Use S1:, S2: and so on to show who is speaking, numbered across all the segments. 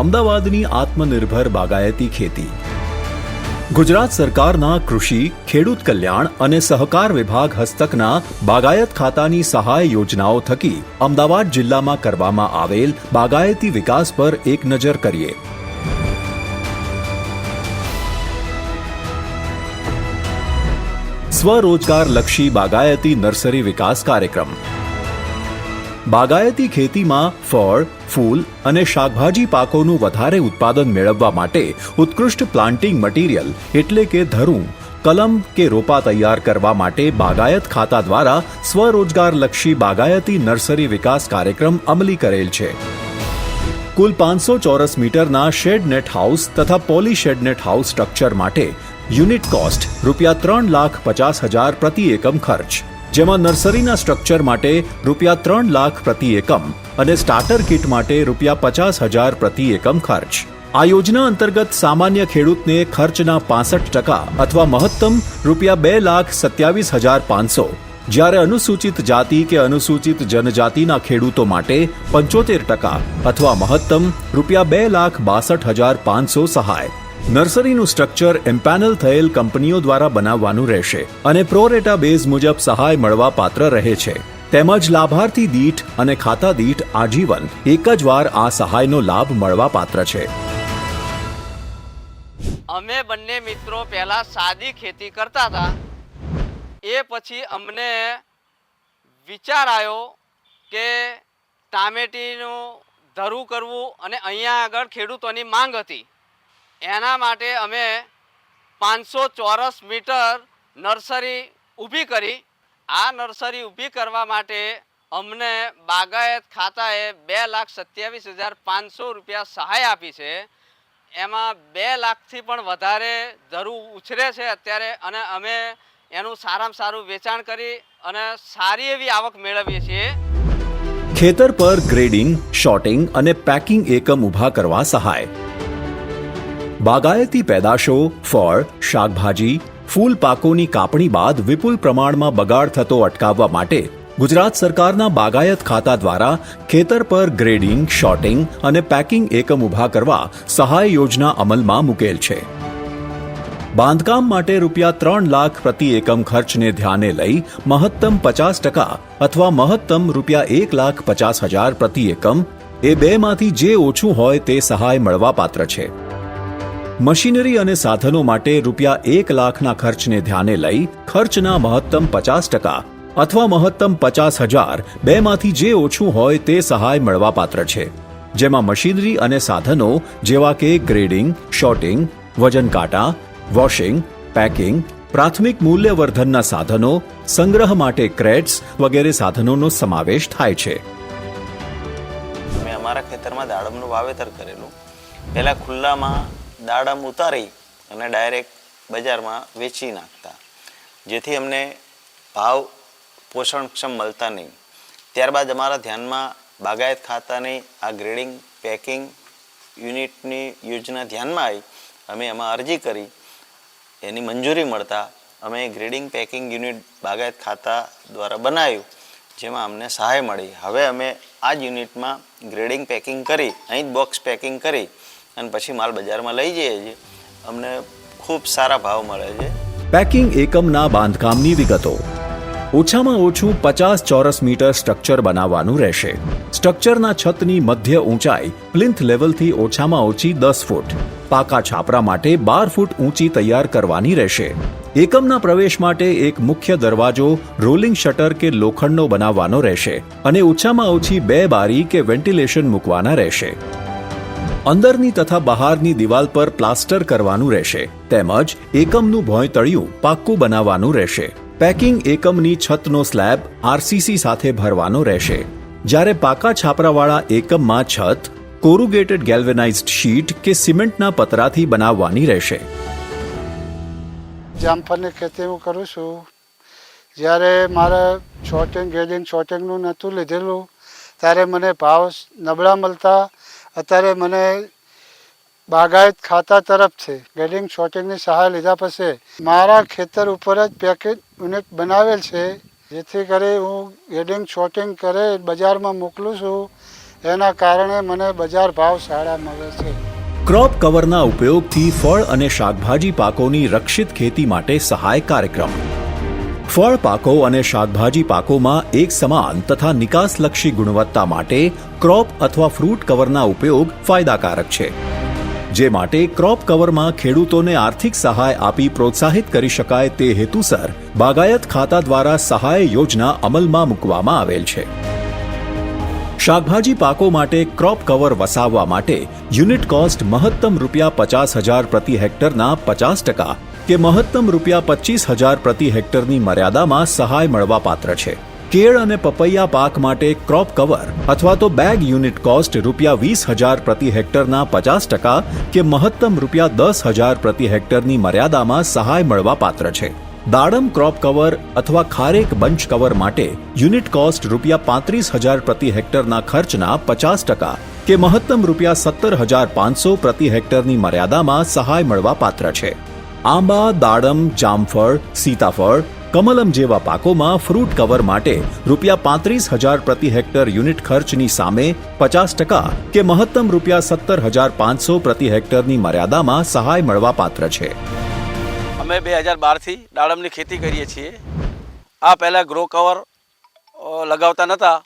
S1: અમદાવાદની આત્મનિર્ભર બાગાયતી ખેતી. ગુજરાત સરકારના કૃષિ, ખેડૂત કલ્યાણ અને સહકાર વિભાગ હસ્તકના બાગાયત ખાતાની સહાય યોજનાઓ થકી અમદાવાદ જિલ્લામાં કરવામાં આવેલ બાગાયતી વિકાસ પર એક નજર કરીએ. સ્વરોજગારલક્ષી બાગાયતી નર્સરી વિકાસ કાર્યક્રમ. બાગાયતી ખેતીમાં ફળ, ફૂલ અને શાકભાજી પાકોનું વધારે ઉત્પાદન મેળવવા માટે ઉત્કૃષ્ટ પ્લાન્ટિંગ મટીરિયલ એટલે કે ધરું, કલમ કે રોપા તૈયાર કરવા માટે બાગાયત ખાતા દ્વારા સ્વરોજગારલક્ષી બાગાયતી નર્સરી વિકાસ કાર્યક્રમ અમલી કરેલ છે. કુલ પાંચસો ચોરસ મીટરના શેડ નેટ હાઉસ તથા poly shade net house structure માટે યુનિટ કોસ્ટ રૂપિયા ત્રણ લાખ પચાસ હજાર પ્રતિ એકમ ખર્ચ. જેમાં નર્સરીના સ્ટ્રક્ચર માટે રૂપિયા ત્રણ લાખ પ્રતિ એકમ અને સ્ટાર્ટર કિટ માટે રૂપિયા પચાસ હજાર પ્રતિ એકમ ખર્ચ. આ યોજના અંતર્ગત સામાન્ય ખેડૂતને ખર્ચના પાસઠ ટકા અથવા મહત્તમ રૂપિયા બે લાખ સત્યાવીસ હજાર પાંચસો. જ્યારે અનુસૂચિત જાતિ કે અનુસૂચિત જનજાતિના ખેડૂતો માટે પંચોતેર ટકા અથવા મહત્તમ રૂપિયા બે લાખ બાસઠ હજાર પાંચસો સહાય. નર્સરીનું સ્ટ્રક્ચર એમ્પેનલ થયેલ કંપનીઓ દ્વારા બનાવવાનું રહેશે અને પ્રોરેટા બેઝ મુજબ સહાય મળવા પાત્ર રહે છે. તેમજ લાભાર્થી દીઠ અને ખાતા દીઠ આજીવન એક જ વાર આ સહાયનો લાભ મળવા પાત્ર છે.
S2: અમે બંને મિત્રો પહેલા સાદી ખેતી કરતા હતા. એ પછી અમને વિચાર આવ્યો કે ટામેટીનું ધરું કરવું અને અહીંયા આગળ ખેડૂતોની માંગ હતી. એના માટે અમે પાંચસો ચોરસ મીટર નર્સરી ઊભી કરી. આ નર્સરી ઊભી કરવા માટે અમને બાગાયત ખાતાએ બે લાખ સત્યાવીસ હજાર પાંચસો રૂપિયા સહાય આપી છે. એમાં બે લાખથી પણ વધારે જરૂર ઉછરે છે અત્યારે અને અમે એનું સારામાં સારું વેચાણ કરી અને સારી એવી આવક મેળવીએ છીએ.
S1: ખેતર પર ગ્રેડિંગ શોટિંગ અને પેકિંગ એકમ ઊભા કરવા સહાય. બાગાયતી પેદાશો, ફળ, શાકભાજી, ફૂલ પાકોની કાપણી બાદ વિપુલ પ્રમાણમાં બગાડ થતો અટકાવવા માટે ગુજરાત સરકારના બાગાયત ખાતા દ્વારા ખેતર પર ગ્રેડિંગ શોટિંગ અને પેકિંગ એકમ ઊભા કરવા સહાય યોજના અમલમાં મૂકેલ છે. બાંધકામ માટે રૂપિયા ત્રણ લાખ પ્રતિ એકમ ખર્ચને ધ્યાને લઈ મહત્તમ પચાસ ટકા અથવા મહત્તમ રૂપિયા એક લાખ પચાસ હજાર પ્રતિ એકમ એ બેમાંથી જે ઓછું હોય તે સહાય મળવાપાત્ર છે. મશીનરી અને સાધનો માટે રૂપિયા એક લાખના ખર્ચને ધ્યાને લઈ ખર્ચના મહત્તમ પચાસ ટકા અથવા મહત્તમ પચાસ હજાર બેમાંથી જે ઓછું હોય તે સહાય મળવાપાત્ર છે. જેમાં મશીનરી અને સાધનો જેવા કે ગ્રેડિંગ, શોટિંગ વજન કાંટા વોશિંગ, પેકિંગ, પ્રાથમિક મૂલ્યવર્ધનના સાધનો, સંગ્રહ માટે ક્રેટ્સ વગેરે સાધનોનો સમાવેશ થાય છે.
S3: મેં અમારા ખેતરમાં દાડમનું વાવેતર કરેલું. પહેલાં ખુલ્લામાં દાડમ ઉતારી અને ડાયરેક્ટ બજારમાં વેચી નાખતા. જેથી અમને ભાવ પોષણક્ષમ મળતા નહીં. ત્યારબાદ અમારા ધ્યાનમાં બાગાયત ખાતાની આ ગ્રેડિંગ, પેકિંગ યુનિટની યોજના ધ્યાનમાં આવી. અમે એમાં અરજી કરી, એની મંજૂરી મળતા અમે ગ્રેડિંગ, પેકિંગ યુનિટ બાગાયત ખાતા દ્વારા બનાવ્યું, જેમાં અમને સહાય મળી. હવે અમે આ જ યુનિટમાં ગ્રેડિંગ, પેકિંગ કરી, અહીં જ બોક્સ પેકિંગ કરી અને પછી માલ બજારમાં લઈ જઈએ છીએ. અમને ખૂબ સારા ભાવ મળે છે.
S1: પેકિંગ એકમના બાંધકામની વિગતો. ઓછામાં ઓછું પચાસ ચોરસ મીટર સ્ટ્રક્ચર બનાવવાનું રહેશે. સ્ટ્રક્ચરના છતની મધ્ય ઊંચાઈ પ્લિન્થ લેવલથી ઓછામાં ઓછી દસ ફૂટ. પાકા છાપરા માટે બાર ફૂટ ઊંચી તૈયાર કરવાની રહેશે. એકમના પ્રવેશ માટે એક મુખ્ય દરવાજો રોલિંગ શટર કે લોખંડનો બનાવવાનો રહેશે અને ઓછામાં ઓછી બે બારી કે વેન્ટિલેશન મૂકવાના રહેશે. અંદરની તથા બહારની દિવાલ પર પ્લાસ્ટર કરવાનું રહેશે, તેમજ એકમનું ભોંયતળિયું પાક્કું બનાવવાનું રહેશે. પેકિંગ એકમની છતનો સ્લેબ આરસીસી સાથે ભરવાનો રહેશે. જ્યારે પાકા છાપરાવાળા એકમમાં છત, કોરુગેટેડ ગેલ્વેનાઇઝ્ડ શીટ કે સિમેન્ટના પતરાથી બનાવવાની રહેશે.
S4: જામફળની ખેતી હું કરું છું, જ્યારે મારે શોર્ટિંગ ગેડિંગ શોર્ટિંગનું નહોતું લીધેલું, ત્યારે મને ભાવ નબળા મળતા અત્યારે મને બાગાયત ખાતા તરફથી ગેડિંગ શોર્ટિંગની સહાય લીધા પછી મારા ખેતર ઉપર જ પેકેજ યુનિટ બનાવેલ છે. જેથી કરી હું ગેડિંગ શોર્ટિંગ કરે, બજારમાં મોકલું છું. એના કારણે મને બજાર ભાવ સારા મળે છે.
S1: ક્રોપ કવરના ઉપયોગથી ફળ અને શાકભાજી પાકોની રક્ષિત ખેતી માટે સહાય કાર્યક્રમ. ફળ પાકો અને શાકભાજી પાકોમાં એક સમાન તથા નિકાસલક્ષી ગુણવત્તા માટે ક્રોપ અથવા ફ્રૂટ કવરના ઉપયોગ ફાયદાકારક છે. જે માટે ક્રોપ કવરમાં ખેડૂતોને આર્થિક સહાય આપી પ્રોત્સાહિત કરી શકાય તે હેતુસર બાગાયત ખાતા દ્વારા સહાય યોજના અમલમાં મૂકવામાં આવેલ છે. શાકભાજી પાકો માટે ક્રોપ કવર વસાવવા માટે યુનિટ કોસ્ટ મહત્તમ રૂપિયા પચાસ હજાર પ્રતિ હેક્ટરના પચાસ ટકા કે મહત્તમ રૂપિયા પચીસ હજાર પ્રતિ હેક્ટરની મર્યાદામાં સહાય મળવા પાત્ર છે. કેળ અને પપૈયા પાક માટે ક્રોપ કવર અથવા તો બેગ યુનિટ કોસ્ટ રૂપિયા વીસ હજાર પ્રતિ હેક્ટરના પચાસ ટકા કે મહત્તમ રૂપિયા દસ હજાર પ્રતિ હેક્ટરની મર્યાદામાં સહાય મળવા પાત્ર છે. દાડમ ક્રોપ કવર અથવા ખારેક બંચ કવર માટે યુનિટ કોસ્ટ રૂપિયા પાંત્રીસ હજાર પ્રતિ હેક્ટરના ખર્ચના પચાસ ટકા કે મહત્તમ રૂપિયા સત્તર હજાર પાંચસો પ્રતિ હેક્ટરની મર્યાદામાં સહાય મળવા પાત્ર છે. આંબા, દાડમ, જામફળ, સીતાફળ, કમલમ જેવા પાકોમાં ફ્રૂટ કવર માટે રૂપિયા પાંત્રીસ હજાર પ્રતિ હેક્ટર યુનિટ ખર્ચની સામે પચાસ ટકા કે મહત્તમ રૂપિયા સત્તર હજાર પાંચસો પ્રતિ હેક્ટરની મર્યાદામાં સહાય મળવા પાત્ર છે.
S5: અમે બે હજાર બારથી દાડમની ખેતી કરીએ છીએ. આ પહેલાં ગ્રો કવર લગાવતા નહોતા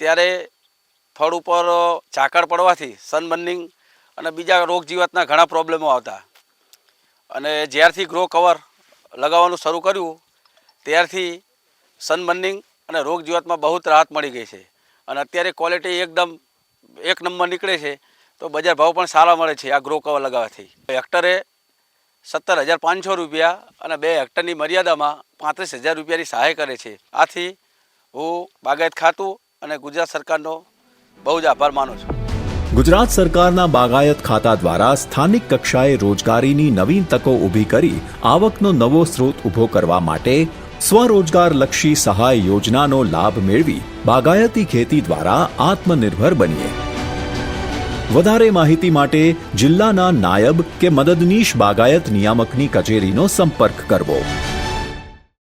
S5: ત્યારે ફળ ઉપર ઝાકળ પડવાથી સનબર્નિંગ અને બીજા રોગ જીવાતના ઘણા પ્રોબ્લેમો આવતા. અને જ્યારથી ગ્રો કવર લગાવવાનું શરૂ કર્યું, ત્યારથી સનબર્નિંગ અને રોગ જીવાતમાં બહુ રાહત મળી ગઈ છે. અને અત્યારે ક્વોલિટી એકદમ એક નંબર નીકળે છે, તો બજાર ભાવ પણ સારા મળે છે આ ગ્રો કવર લગાવવાથી. હેક્ટરે સત્તર હજાર પાંચસો રૂપિયા અને બે હેક્ટરની મર્યાદામાં પાંત્રીસ હજાર રૂપિયાની સહાય કરે છે. આથી હું બાગાયત ખાતું અને ગુજરાત સરકારનો બહુ જ આભાર માનું છું.
S1: ગુજરાત સરકારના બાગાયત ખાતા દ્વારા સ્થાનિક કક્ષાએ રોજગારીની નવીન તકો ઊભી કરી આવકનો નવો સ્ત્રોત ઊભો કરવા માટે સ્વરોજગારલક્ષી સહાય યોજનાનો લાભ મેળવી બાગાયતી ખેતી દ્વારા આત્મનિર્ભર બનીએ. વધારે માહિતી માટે જિલ્લાના નાયબ કે મદદનીશ બાગાયત નિયામકની કચેરીનો સંપર્ક કરવો.